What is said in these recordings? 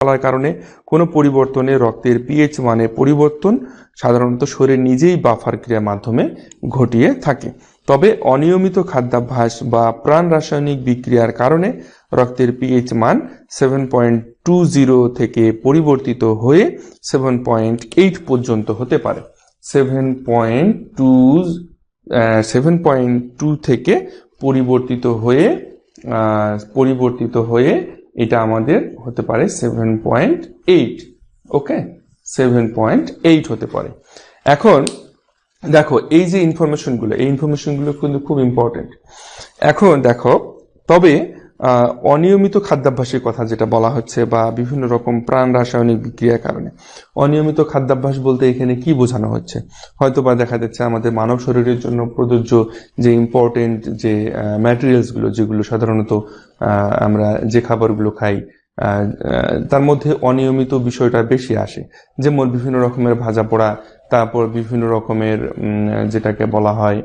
বলার কারণে কোনো পরিবর্তনে রক্তের পিএইচ মানে পরিবর্তন সাধারণত শরীর নিজেই বাফার ক্রিয়ার মাধ্যমে ঘটিয়ে থাকে। তবে অনিয়মিত খাদ্যাভ্যাস বা প্রাণ রাসায়নিক বিক্রিয়ার কারণে রক্তের পিএইচ মান সেভেন পয়েন্ট টু জিরো থেকে পরিবর্তিত হয়ে সেভেন পয়েন্ট এইট পর্যন্ত হতে পারে। Seven point two seven point two থেকে পরিবর্তিত হয়ে পরিবর্তিত হয়ে এটা আমাদের হতে পারে seven point eight okay seven point eight হতে পারে। এখন, দেখো, এই যে ইনফরমেশনগুলো এই ইনফরমেশনগুলো কিন্তু খুব ইম্পর্টেন্ট এখন দেখো, তবে অনিয়মিত খাদ্যাভ্যাসের কথা যেটা বলা হচ্ছে বা বিভিন্ন রকম প্রাণ রাসায়নিক বিক্রিয়ার কারণে। অনিয়মিত খাদ্যাভ্যাস বলতে এখানে কি বোঝানো হচ্ছে? হয়তো বা দেখা যাচ্ছে আমাদের মানব শরীরের জন্য প্রযোজ্য যে ইম্পর্টেন্ট যে ম্যাটেরিয়ালসগুলো যেগুলো সাধারণত আমরা যে খাবারগুলো খাই তার মধ্যে অনিয়মিত বিষয়টা বেশি আসে। যেমন বিভিন্ন রকমের ভাজা পোড়া, তারপর বিভিন্ন রকমের যেটাকে বলা হয়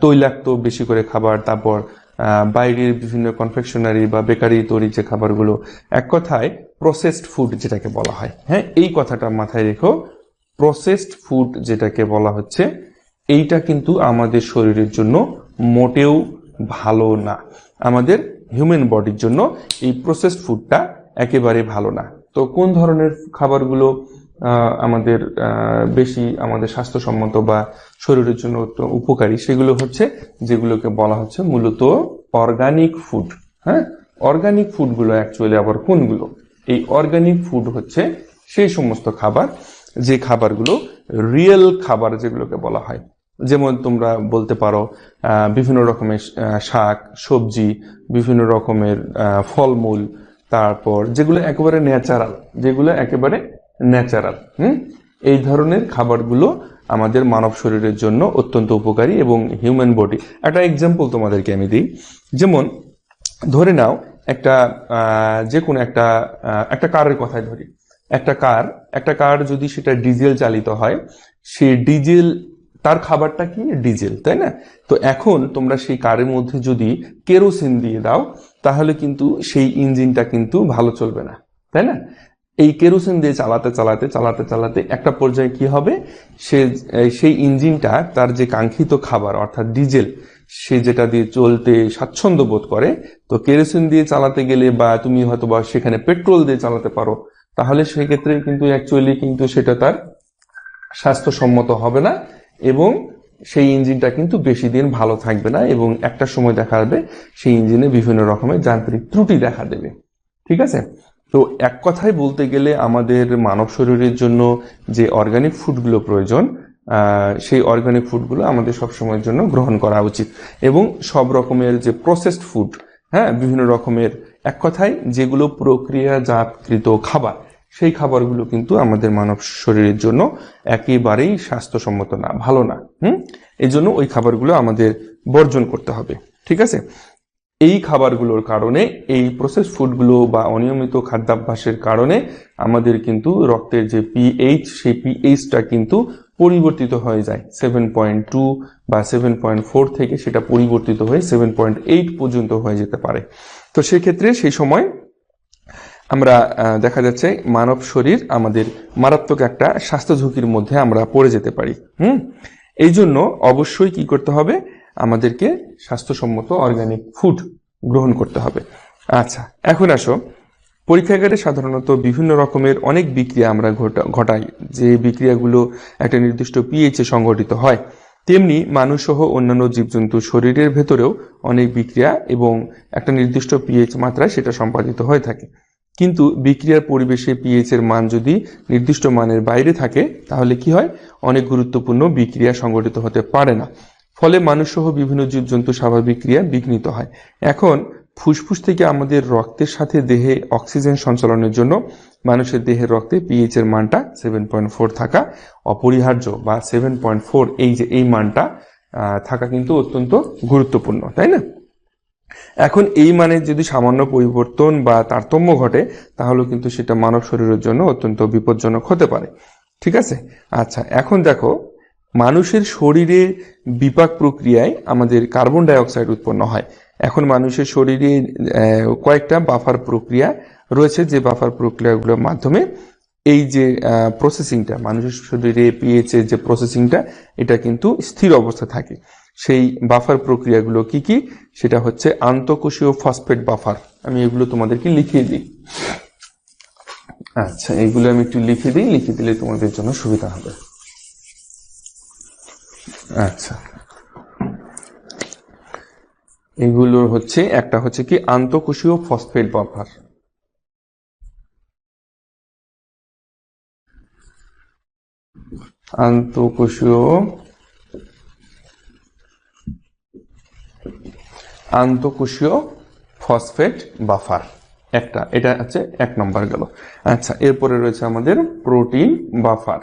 তৈলাক্ত বেশি করে খাবার, তারপর বাইরের বিভিন্ন কনফেকশনারি বা বেকারি তৈরি যে খাবারগুলো, এক কথায় প্রসেসড ফুড যেটাকে বলা হয়। হ্যাঁ এই কথাটা মাথায় রেখো। প্রসেসড ফুড যেটাকে বলা হচ্ছে, এইটা কিন্তু আমাদের শরীরের জন্য মোটেও ভালো না। আমাদের হিউম্যান বডির জন্য এই প্রসেসড ফুডটা একেবারে ভালো না। তো কোন ধরনের খাবারগুলো আমাদের বেশি আমাদের স্বাস্থ্যসম্মত বা শরীরের জন্য উপকারী, সেগুলো হচ্ছে যেগুলোকে বলা হচ্ছে মূলত অর্গানিক ফুড হ্যাঁ? অর্গানিক ফুডগুলো অ্যাকচুয়ালি আবার কোনগুলো? এই অর্গানিক ফুড হচ্ছে সেই সমস্ত খাবার, যে খাবারগুলো রিয়েল খাবার যেগুলোকে বলা হয়। যেমন তোমরা বলতে পারো বিভিন্ন রকমের শাক, সবজি, বিভিন্ন রকমের ফলমূল, তারপর যেগুলো একেবারে ন্যাচারাল যেগুলো একেবারে ন্যাচারাল, হুম? এই ধরনের খাবারগুলো আমাদের মানব শরীরের জন্য অত্যন্ত উপকারী এবং হিউম্যান বডি একটা এক্সাম্পল তোমাদেরকে আমি দিই। যেমন, ধরে নাও একটা যে কোনো একটা একটা কারের কথাই ধরি। একটা কার একটা কার যদি সেটা ডিজেল চালিত হয় সেই ডিজেল, তার খাবারটা কি? ডিজেল, তাই না? তো এখন তোমরা সেই কারের মধ্যে যদি কেরোসিন দিয়ে দাও, তাহলে কিন্তু সেই ইঞ্জিনটা কিন্তু ভালো চলবে না, তাই না? এই কেরোসিন দিয়ে চালাতে চালাতে চালাতে চালাতে একটা পর্যায়ে কি হবে? সে সেই ইঞ্জিনটা তার যে কাঙ্ক্ষিত খাবার, অর্থাৎ ডিজেল, সে যেটা দিয়ে চলতে স্বাচ্ছন্দ্য বোধ করে, তো কেরোসিন দিয়ে চালাতে গেলে বা তুমি হয়তো বা সেখানে পেট্রোল দিয়ে চালাতে পারো, তাহলে সেক্ষেত্রে কিন্তু অ্যাকচুয়ালি কিন্তু সেটা তার স্বাস্থ্যসম্মত হবে না এবং সেই ইঞ্জিনটা কিন্তু বেশি দিন ভালো থাকবে না এবং একটা সময় দেখা যাবে সেই ইঞ্জিনে বিভিন্ন রকমের যান্ত্রিক ত্রুটি দেখা দেবে। ঠিক আছে? তো এক কথায় বলতে গেলে আমাদের মানব শরীরের জন্য যে অর্গানিক ফুডগুলো প্রয়োজন সেই অর্গানিক ফুডগুলো আমাদের সব সময়ের জন্য গ্রহণ করা উচিত। এবং সব রকমের যে প্রসেসড ফুড হ্যাঁ বিভিন্ন রকমের এক কথায় যেগুলো প্রক্রিয়াজাতকৃত খাবার, সেই খাবারগুলো কিন্তু আমাদের মানব শরীরের জন্য একেবারেই স্বাস্থ্যসম্মত না, ভালো না, হুম? এই জন্য ওই খাবারগুলো আমাদের বর্জন করতে হবে, ঠিক আছে? এই খাবারগুলোর কারণে, এই প্রসেস ফুডগুলো বা অনিয়মিত খাদ্যাভ্যাসের কারণে আমাদের কিন্তু রক্তের যে পিএইচ সেই পিএইচটা কিন্তু পরিবর্তিত হয়ে যায়। সেভেন পয়েন্ট টু বা সেভেন পয়েন্ট ফোর থেকে সেটা পরিবর্তিত হয়ে সেভেন পয়েন্ট এইট পর্যন্ত হয়ে যেতে পারে। তো সেক্ষেত্রে সেই সময় আমরা দেখা যাচ্ছে মানব শরীর আমাদের মারাত্মক একটা স্বাস্থ্য ঝুঁকির মধ্যে আমরা পড়ে যেতে পারি। হুম? এই জন্য অবশ্যই কি করতে হবে? আমাদেরকে স্বাস্থ্যসম্মত অর্গানিক ফুড গ্রহণ করতে হবে। আচ্ছা এখন আসো। পরীক্ষাগারে সাধারণত বিভিন্ন রকমের অনেক বিক্রিয়া আমরা ঘটা- ঘটাই। যে বিক্রিয়াগুলো একটা নির্দিষ্ট পিএইচে সংঘটিত হয়, তেমনি মানুষ সহ অন্যান্য জীবজন্তু শরীরের ভেতরেও অনেক বিক্রিয়া এবং একটা নির্দিষ্ট পিএইচ মাত্রায় সেটা সম্পাদিত হয়ে থাকে। কিন্তু বিক্রিয়ার পরিবেশে পিএইচ এর মান যদি নির্দিষ্ট মানের বাইরে থাকে, তাহলে কি হয়? অনেক গুরুত্বপূর্ণ বিক্রিয়া সংঘটিত হতে পারে না। ফলে মানুষ সহ বিভিন্ন জীবজন্তু স্বাভাবিক ক্রিয়া বিঘ্নিত হয়। এখন, ফুসফুস থেকে আমাদের রক্তের সাথে দেহে অক্সিজেন সঞ্চালনের জন্য মানুষের দেহের রক্তে পিএইচ এর মানটা সেভেন পয়েন্ট ফোর থাকা অপরিহার্য বা সেভেন পয়েন্ট ফোর এই যে এই মানটা থাকা কিন্তু অত্যন্ত গুরুত্বপূর্ণ, তাই না? এখন এই মানে যদি সামান্য পরিবর্তন বা তারতম্য ঘটে তাহলে কিন্তু সেটা মানব শরীরের জন্য অত্যন্ত বিপজ্জনক হতে পারে। ঠিক আছে? আচ্ছা এখন দেখো মানুষের শরীরে বিপাক প্রক্রিয়ায় আমাদের কার্বন ডাই অক্সাইড উৎপন্ন হয়। এখন মানুষের শরীরে কয়েকটা বাফার প্রক্রিয়া রয়েছে যে বাফার প্রক্রিয়াগুলোর মাধ্যমে এই যে প্রসেসিংটা মানুষের শরীরে পিএইচ যে প্রসেসিংটা এটা কিন্তু স্থির অবস্থা থাকে। সেই বাফার প্রক্রিয়াগুলো কি কি? সেটা হচ্ছে আন্তঃকোষীয় ফসফেট বাফার। আমি এগুলো তোমাদেরকে লিখিয়ে দিই। আচ্ছা এগুলো আমি একটু লিখে দিই, লিখে দিলে তোমাদের জন্য সুবিধা হবে। আচ্ছা। এগুলো হচ্ছে, একটা হচ্ছে কি, আন্তঃকোষীয় ফসফেট বাফার আন্তঃকোষীয় আন্তঃকোষীয় ফসফেট বাফার একটা, এটা হচ্ছে এক নম্বর গেল। আচ্ছা এরপরে রয়েছে আমাদের প্রোটিন বাফার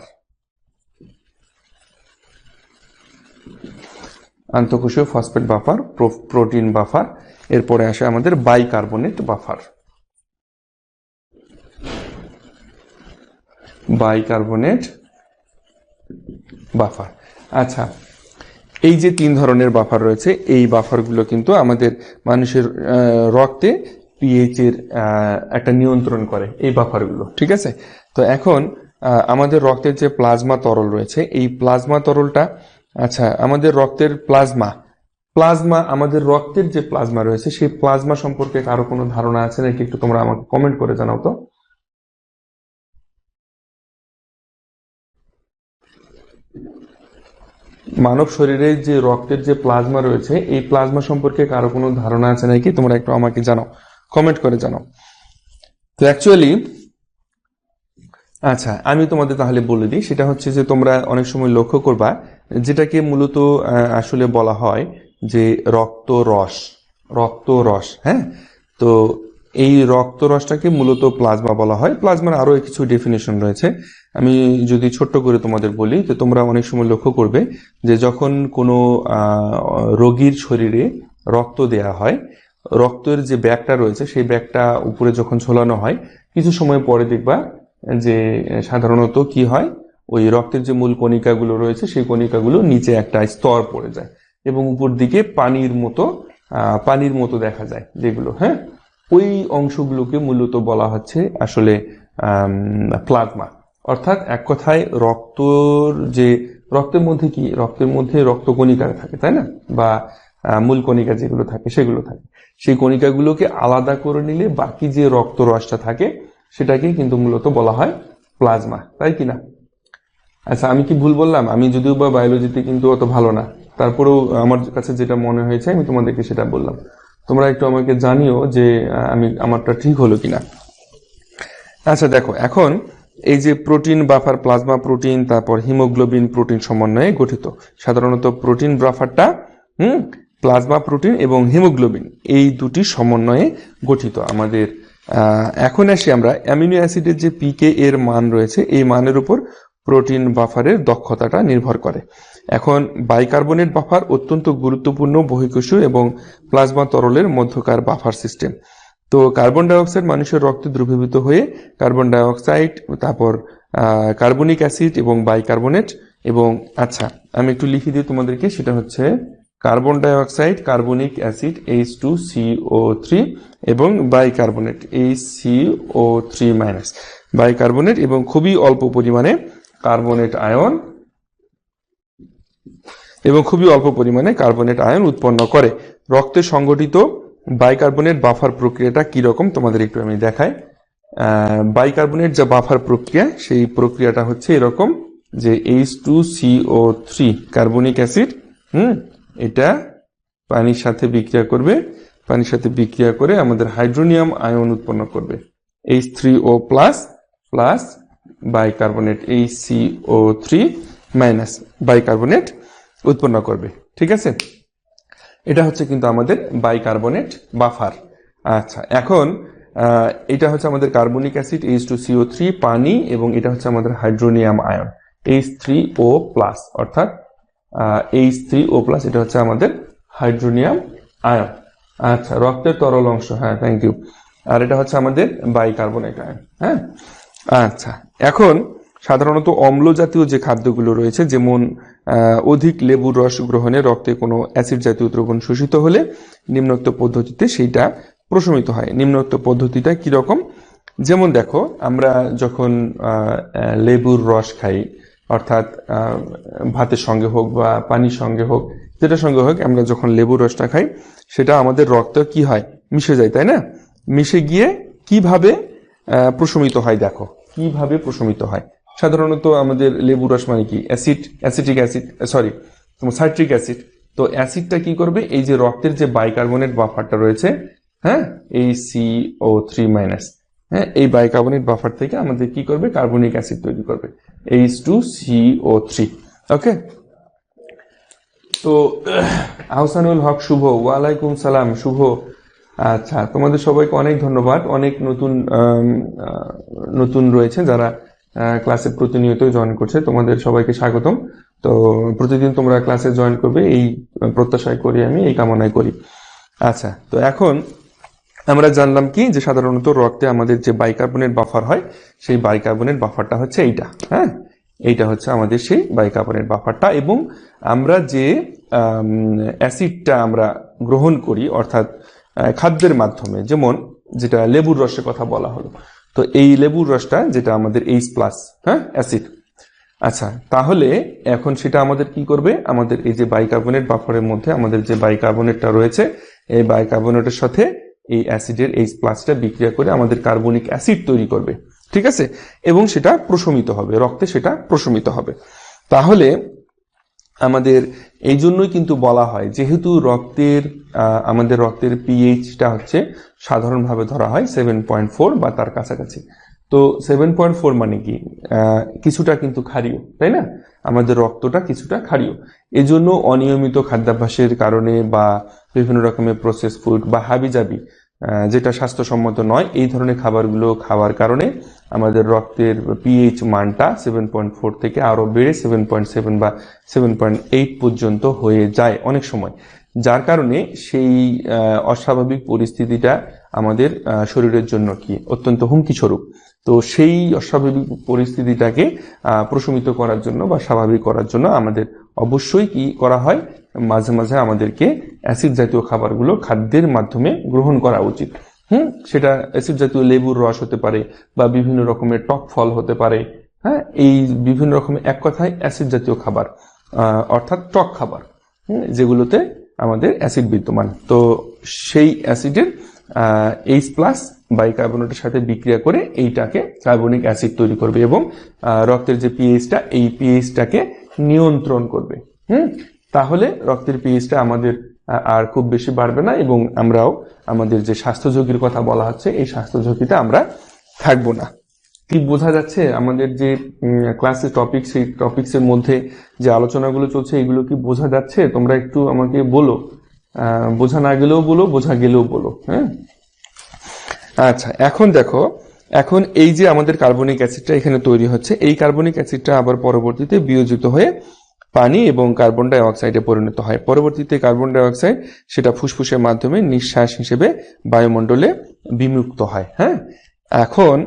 আন্তঃকোষীয় ফসফেট বাফার প্রোটিন বাফার এরপরে আসে আমাদের বাইকার্বনেট বাফার বাইকার্বনেট বাফার আচ্ছা এই যে তিন ধরনের বাফার রয়েছে, এই বাফারগুলো কিন্তু আমাদের মানুষের রক্তে পিএইচ এর একটা নিয়ন্ত্রণ করে, এই বাফারগুলো ঠিক আছে? তো এখন আমাদের রক্তের যে প্লাজমা তরল রয়েছে, এই প্লাজমা তরলটা আচ্ছা আমাদের রক্তের প্লাজমা। প্লাজমা, আমাদের রক্তের যে প্লাজমা রয়েছে, সেই প্লাজমা সম্পর্কে কারও কোনো ধারণা আছে নাকি? একটু তোমরা আমাকে কমেন্ট করে জানাও তো। মানব শরীরে যে রক্তের যে প্লাজমা রয়েছে, এই প্লাজমা সম্পর্কে কারও কোনো ধারণা আছে নাকি? তোমরা একটু আমাকে জানাও। কমেন্ট করে জানাও। তো অ্যাকচুয়ালি আচ্ছা। আমি তোমাদের তাহলে বলে দিই, সেটা হচ্ছে যে তোমরা অনেক সময় লক্ষ্য করবা, যেটাকে মূলত আসলে বলা হয় যে রক্ত রস রক্ত রস হ্যাঁ? তো এই রক্ত রসটাকে মূলত প্লাজমা বলা হয়। প্লাজমার আরও কিছু ডেফিনেশন রয়েছে। আমি যদি ছোট্ট করে তোমাদের বলি, তো তোমরা অনেক সময় লক্ষ্য করবে যে যখন কোনো রোগীর শরীরে রক্ত দেয়া হয়, রক্তের যে ব্যাগটা রয়েছে, সেই ব্যাগটা উপরে যখন ঝোলানো হয়, কিছু সময় পরে দেখবা যে সাধারণত কি হয়? ওই রক্তের যে মূল কণিকাগুলো রয়েছে, সেই কণিকাগুলো নিচে একটা স্তর পড়ে যায় এবং উপর দিকে পানির মতো পানির মতো দেখা যায় যেগুলো হ্যাঁ? ওই অংশগুলোকে মূলত বলা হচ্ছে আসলে প্লাজমা। অর্থাৎ এক কথায় রক্তর যে, রক্তের মধ্যে কি? রক্তের মধ্যে রক্তকণিকা থাকে, তাই না? বা মূল কণিকা যেগুলো থাকে, সেগুলো থাকে। সেই কণিকাগুলোকে আলাদা করে নিলে বাকি যে রক্ত রসটা থাকে সেটাকে কিন্তু মূলত বলা হয় প্লাজমা, তাই কি না? আচ্ছা আমি কি ভুল বললাম? আমি যদিও বা বায়োলজিতে কিন্তু অত ভালো না, তারপরেও আমার কাছে যেটা মনে হয়েছে, আমি তোমাদেরকে সেটা বললাম। তোমরা একটু আমাকে জানিও যে আমি, আমারটা ঠিক হলো কিনা। আচ্ছা দেখো, এখন এই যে প্রোটিন বাফার প্লাজমা প্রোটিন তারপর হিমোগ্লোবিন প্রোটিন সমন্বয়ে গঠিত, সাধারণত প্রোটিন বাফারটা হুম প্লাজমা প্রোটিন এবং হিমোগ্লোবিন এই দুটি সমন্বয়ে গঠিত আমাদের এখন আসি আমরা। অ্যামিনো অ্যাসিডের যে পিকে এর মান রয়েছে, এই মানের উপর প্রোটিন বাফারের দক্ষতাটা নির্ভর করে। এখন বাইকার্বনেট বাফার অত্যন্ত গুরুত্বপূর্ণ বহিঃকোষীয় এবং প্লাজমা তরলের মধ্যকার বাফার সিস্টেম। তো কার্বন ডাইঅক্সাইড মানুষের রক্তে দ্রবীভূত হয়ে কার্বন ডাইঅক্সাইড, তারপর কার্বনিক অ্যাসিড এবং বাইকার্বনেট এবং আচ্ছা আমি একটু লিখে দিই তোমাদেরকে, সেটা হচ্ছে carbon dioxide, carbonic acid H two CO three এবং bicarbonate H CO three minus bicarbonate এবং খুবই অল্প পরিমাণে কার্বনেট আয়ন এবং খুবই অল্প পরিমাণে কার্বনেট আয়ন উৎপন্ন করে। রক্তে সংগঠিত বাইকার্বনেট বাফার প্রক্রিয়াটা কি রকম তোমাদের একটু আমি দেখাই। বাইকার্বনেট যা বাফার প্রক্রিয়া, সেই প্রক্রিয়াটা হচ্ছে এরকম যে H two CO three carbonic acid, হুম? এটা পানির সাথে বিক্রিয়া করবে, পানির সাথে বিক্রিয়া করে আমাদের হাইড্রোনিয়াম আয়ন উৎপন্ন করবে। H three O plus plus bicarbonate H CO three minus bicarbonate উৎপন্ন করবে, ঠিক আছে? এটা হচ্ছে কিন্তু আমাদের বাইকার্বনেট বাফার আচ্ছা এখন এটা হচ্ছে আমাদের carbonic acid H two CO three পানি এবং এটা হচ্ছে আমাদের hydronium ion H three O plus অর্থাৎ এইচ থ্রি ও প্লাস এটা হচ্ছে আমাদের হাইড্রোনিয়াম আয়ন। আচ্ছা রক্তের তরল অংশ হ্যাঁ থ্যাংক ইউ আর এটা হচ্ছে আমাদের বাইকার্বনেট আয়ন হ্যাঁ? আচ্ছা এখন সাধারণত অম্ল জাতীয় যে খাদ্যগুলো রয়েছে, যেমন অধিক লেবুর রস গ্রহণে রক্তে কোনো অ্যাসিড জাতীয় দ্রবণ শোষিত হলে নিম্নোক্ত পদ্ধতিতে সেইটা প্রশমিত হয়। নিম্নোক্ত পদ্ধতিটা কীরকম? যেমন দেখো, আমরা যখন লেবুর রস খাই অর্থাৎ ভাতের সঙ্গে হোক বা পানির সঙ্গে হোক যেটা সঙ্গে হোক, আমরা যখন লেবুর রসটা খাই, সেটা আমাদের রক্ত কি হয়? মিশে যায়, তাই না? মিশে গিয়ে কীভাবে প্রশমিত হয়, দেখো। কীভাবে প্রশমিত হয়? সাধারণত আমাদের লেবু রস মানে কি? Acid, acetic acid sorry, citric acid. তো অ্যাসিডটা কি করবে? এই যে রক্তের যে বাইকার্বনেট বাফারটা রয়েছে হ্যাঁ এই সিও থ্রি মাইনাস হ্যাঁ এই বাইকার্বনেট বাফার থেকে আমাদের কি করবে? কার্বনিক অ্যাসিড তৈরি করবে। H two CO three okay তো, আহসানুল হক, শুভ। ওয়ালাইকুম সালাম, শুভ। আচ্ছা তোমাদের সবাইকে অনেক ধন্যবাদ। অনেক নতুন নতুন রয়েছে যারা ক্লাসে প্রতিনিয়ত জয়েন করছে। তোমাদের সবাইকে স্বাগতম। তো, প্রতিদিন তোমরা ক্লাসে জয়েন করবে। এই প্রত্যাশায় করি আমি, এই কামনায় করি। আচ্ছা তো এখন আমরা জানলাম কি যে সাধারণত রক্তে আমাদের যে বাইকার্বনেট বাফার হয়, সেই বাইকার্বনেট বাফারটা হচ্ছে এইটা হ্যাঁ? এইটা হচ্ছে আমাদের সেই বাইকার্বনেট বাফারটা এবং আমরা যে অ্যাসিডটা আমরা গ্রহণ করি, অর্থাৎ খাদ্যের মাধ্যমে, যেমন যেটা লেবুর রসের কথা বলা হলো, তো এই লেবুর রসটা যেটা আমাদের এইচ প্লাস হ্যাঁ অ্যাসিড। আচ্ছা তাহলে এখন সেটা আমাদের কি করবে? আমাদের এই যে বাইকার্বনেট বাফারের মধ্যে আমাদের যে বাইকার্বনেটটা রয়েছে, এই বাইকার্বনেটের সাথে এই অ্যাসিডের এইচ প্লাসটা বিক্রিয়া করে আমাদের কার্বনিক অ্যাসিড তৈরি করবে। ঠিক আছে? এবং সেটা প্রশমিত হবে, রক্তে সেটা প্রশমিত হবে। তাহলে আমাদের এই জন্যই কিন্তু বলা হয়, যেহেতু রক্তের আমাদের রক্তের পিএইচটা হচ্ছে সাধারণভাবে ধরা হয় সেভেন পয়েন্ট ফোর বা তার কাছাকাছি। তো সেভেন পয়েন্ট ফোর মানে কি? কিছুটা কিন্তু ক্ষারীয়, তাই না? আমাদের রক্তটা কিছুটা ক্ষারীয়। এজন্য অনিয়মিত খাদ্যাভ্যাসের কারণে বা বিভিন্ন রকমের প্রসেস ফুড বা হাবিজাবি যেটা স্বাস্থ্যসম্মত নয়, এই ধরনের খাবারগুলো খাওয়ার কারণে আমাদের রক্তের পিএইচ মানটা সেভেন পয়েন্ট ফোর থেকে আরও বেড়ে সেভেন পয়েন্ট সেভেন বা সেভেন পয়েন্ট এইট পর্যন্ত হয়ে যায় অনেক সময়। যার কারণে সেই অস্বাভাবিক পরিস্থিতিটা আমাদের শরীরের জন্য কি? অত্যন্ত হুমকি স্বরূপ তো সেই অস্বাভাবিক পরিস্থিতিটাকে প্রশমিত করার জন্য বা স্বাভাবিক করার জন্য আমাদের অবশ্যই কি করা হয়? মাঝে মাঝে আমাদেরকে অ্যাসিড জাতীয় খাবারগুলো খাদ্যের মাধ্যমে গ্রহণ করা উচিত। হুম? সেটা অ্যাসিড জাতীয় লেবুর রস হতে পারে বা বিভিন্ন রকমের টক ফল হতে পারে। হ্যাঁ? এই বিভিন্ন রকমের এক কথায় অ্যাসিড জাতীয় খাবার অর্থাৎ টক খাবার যেগুলোতে আমাদের অ্যাসিড বিদ্যমান। তো সেই অ্যাসিডের এইচ প্লাস বাইকার্বনেটের সাথে বিক্রিয়া করে এইটাকে কার্বনিক অ্যাসিড তৈরি করবে এবং রক্তের যে পিএইচটা এই পিএইচটাকে নিয়ন্ত্রণ করবে। হুম? তাহলে রক্তের পিএইচটা আমাদের আর খুব বেশি বাড়বে না এবং আমরাও আমাদের যে স্বাস্থ্য ঝুঁকির কথা বলা হচ্ছে, এই স্বাস্থ্য ঝুঁকিতে আমরা থাকব না। কি বোঝা যাচ্ছে? আমাদের যে ক্লাসের টপিক সেই টপিক্সের মধ্যে যে আলোচনাগুলো চলছে, এগুলো কি বোঝা যাচ্ছে? তোমরা একটু আমাকে বলো। বোঝা না গেলেও বলো, বোঝা গেলেও বলো। হ্যাঁ? আচ্ছা এখন দেখো, এখন এই যে আমাদের কার্বনিক অ্যাসিডটা এখানে তৈরি হচ্ছে, এই কার্বনিক অ্যাসিডটা আবার পরবর্তীতে বিয়োজিত হয়ে পানি এবং কার্বন ডাই অক্সাইডে পরিণত হয়। পরবর্তীতে কার্বন ডাই অক্সাইড সেটা ফুসফুসের মাধ্যমে নিঃশ্বাস হিসেবে বায়ুমণ্ডলে বিমুক্ত হয় হ্যাঁ? এখন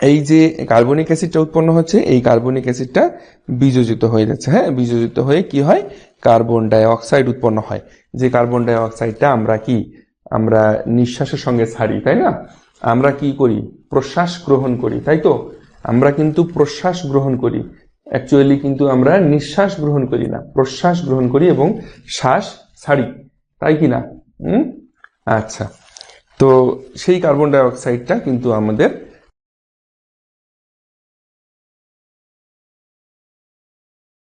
এই যে কার্বনিক অ্যাসিডটা উৎপন্ন হচ্ছে, এই কার্বনিক অ্যাসিডটা বিযোজিত হয়ে যাচ্ছে হ্যাঁ? বিযোজিত হয়ে কি হয়? কার্বন ডাই অক্সাইড উৎপন্ন হয়। যে কার্বন ডাই অক্সাইডটা আমরা কি আমরা নিঃশ্বাসের সঙ্গে ছাড়ি, তাই না? আমরা কি করি? প্রশ্বাস গ্রহণ করি, তাই তো? আমরা কিন্তু প্রশ্বাস গ্রহণ করি। অ্যাকচুয়ালি কিন্তু আমরা নিঃশ্বাস গ্রহণ করি না, প্রশ্বাস গ্রহণ করি এবং শ্বাস ছাড়ি, তাই কি না? আচ্ছা। তো সেই কার্বন ডাইঅক্সাইডটা কিন্তু আমাদের